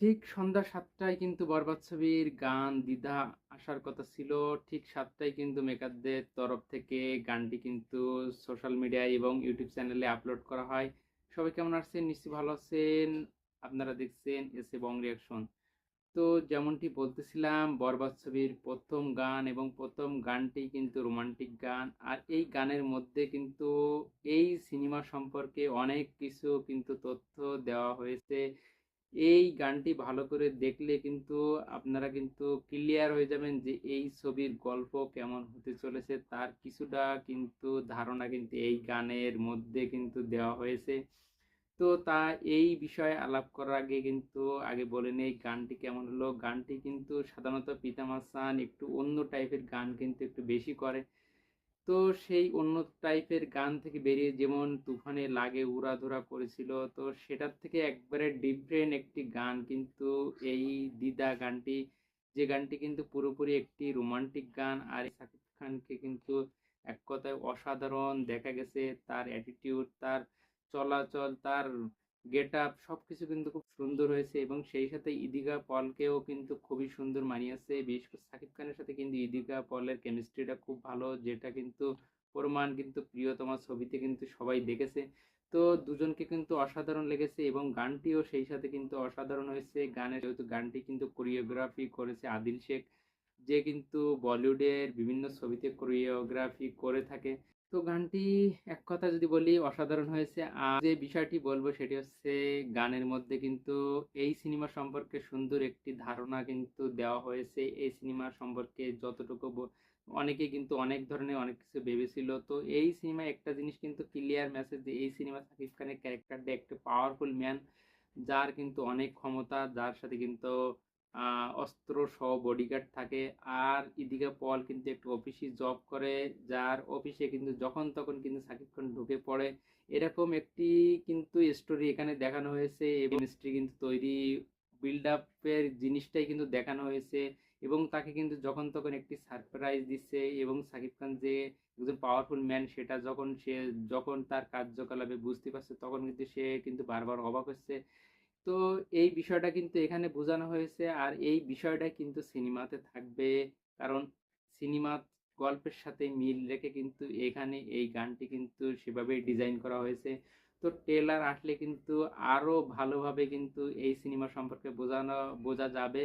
ঠিক সন্ধ্যা সাতটায় কিন্তু বরবাদ ছবির গান দ্বিধা আসার কথা ছিল। ঠিক সাতটায় কিন্তু মেকারদের তরফ থেকে গানটি কিন্তু সোশ্যাল মিডিয়ায় এবং ইউটিউব চ্যানেলে আপলোড করা হয়। সবাই কেমন আছেন? নিশ্চয়ই ভালো আছেন। আপনারা দেখছেন এসে বং রিয়াকশন। তো যেমনটি বলতেছিলাম, বরবাদ ছবির প্রথম গান এবং প্রথম গানটি কিন্তু রোমান্টিক গান। আর এই গানের মধ্যে কিন্তু এই সিনেমা সম্পর্কে অনেক কিছু কিন্তু তথ্য দেওয়া হয়েছে। এই গানটি ভালো করে দেখলে কিন্তু আপনারা কিন্তু ক্লিয়ার হয়ে যাবেন যে এই ছবির গল্প কেমন হতে চলেছে। তার কিছুটা কিন্তু ধারণা কিন্তু এই গানের মধ্যে কিন্তু দেওয়া হয়েছে। তো তা এই বিষয়ে আলাপ করার আগে কিন্তু আগে বলে নেই গানটি কেমন হলো। গানটি কিন্তু সাধারণত পিতাম হাসান একটু অন্য টাইপের গান কিন্তু একটু বেশি করে। তো সেই অন্য টাইপের গান থেকে বেরিয়ে যেমন তুফানে লাগে উড়াধুরা করেছিল, তো সেটার থেকে একবারে ডিফারেন্ট একটি গান। কিন্তু এই দিদা গানটি, যে গানটি কিন্তু পুরোপুরি একটি রোমান্টিক গান, আর সাকিব খানকে কিন্তু এক কথায় অসাধারণ দেখা গেছে। তার অ্যাটিটিউড তার চলাচল, তার গেট আপ সব কিছু কিন্তু খুব সুন্দর হয়েছে এবং সেই সাথে ইদিকা পলকেও কিন্তু খুবই সুন্দর মানিয়েছে। বিশেষ করে সাকিব খানের সাথে কিন্তু ইদিকা পলের কেমিস্ট্রিটা খুব ভালো, যেটা কিন্তু প্রমাণ কিন্তু প্রিয়তমা ছবিতে কিন্তু সবাই দেখেছে। তো দুজনকে কিন্তু অসাধারণ লেগেছে এবং গানটিও সেই সাথে কিন্তু অসাধারণ হয়েছে। গানের যেহেতু গানটি কিন্তু কোরিওগ্রাফি করেছে আদিল শেখ যে কিন্তু বলিউডের বিভিন্ন ছবিতে কোরিওগ্রাফি করে থাকে। তো গানটি এক কথা যদি বলি, অসাধারণ হয়েছে। আর যে বিষয়টি বলব, সেটি হচ্ছে গানের মধ্যে কিন্তু এই সিনেমা সম্পর্কে সুন্দর একটি ধারণা কিন্তু দেওয়া হয়েছে। এই সিনেমা সম্পর্কে যতটুকু অনেকে কিন্তু অনেক ধরনের অনেক কিছু ভেবেছিল। তো এই সিনেমায় একটা জিনিস কিন্তু ক্লিয়ার মেসেজ যে, এই সিনেমা সাকিব খানের ক্যারেক্টারটা একটা পাওয়ারফুল ম্যান যার কিন্তু অনেক ক্ষমতা, যার সাথে কিন্তু অস্ত্র সহ বডিগার্ড থাকে। আর ইদিকা পল কিন্তু একটু অফিসে জব করে। যার অফিসে কিন্তু যখন তখন কিন্তু সাকিব খান ঢুকে পড়ে। এরকম একটি কিন্তু স্টোরি এখানে দেখানো হয়েছে এবং কিন্তু তৈরি বিল্ড আপের জিনিসটাই কিন্তু দেখানো হয়েছে এবং তাকে কিন্তু যখন তখন একটি সারপ্রাইজ দিচ্ছে এবং সাকিব খান যে একজন পাওয়ারফুল ম্যান সেটা যখন সে, যখন তার কার্যকলাপে বুঝতে পারছে, তখন কিন্তু সে কিন্তু বারবার অবাক হচ্ছে। তো এই বিষয়টা কিন্তু এখানে বোঝানো হয়েছে। আর এই বিষয়টা কিন্তু সিনেমাতে থাকবে। কারণ সিনেমা গল্পের সাথে মিল রেখে কিন্তু এখানে এই গানটি কিন্তু সেভাবে ডিজাইন করা হয়েছে। তো ট্রেলার আসলে কিন্তু আরও ভালোভাবে কিন্তু এই সিনেমা সম্পর্কে বোঝানো, বোঝা যাবে।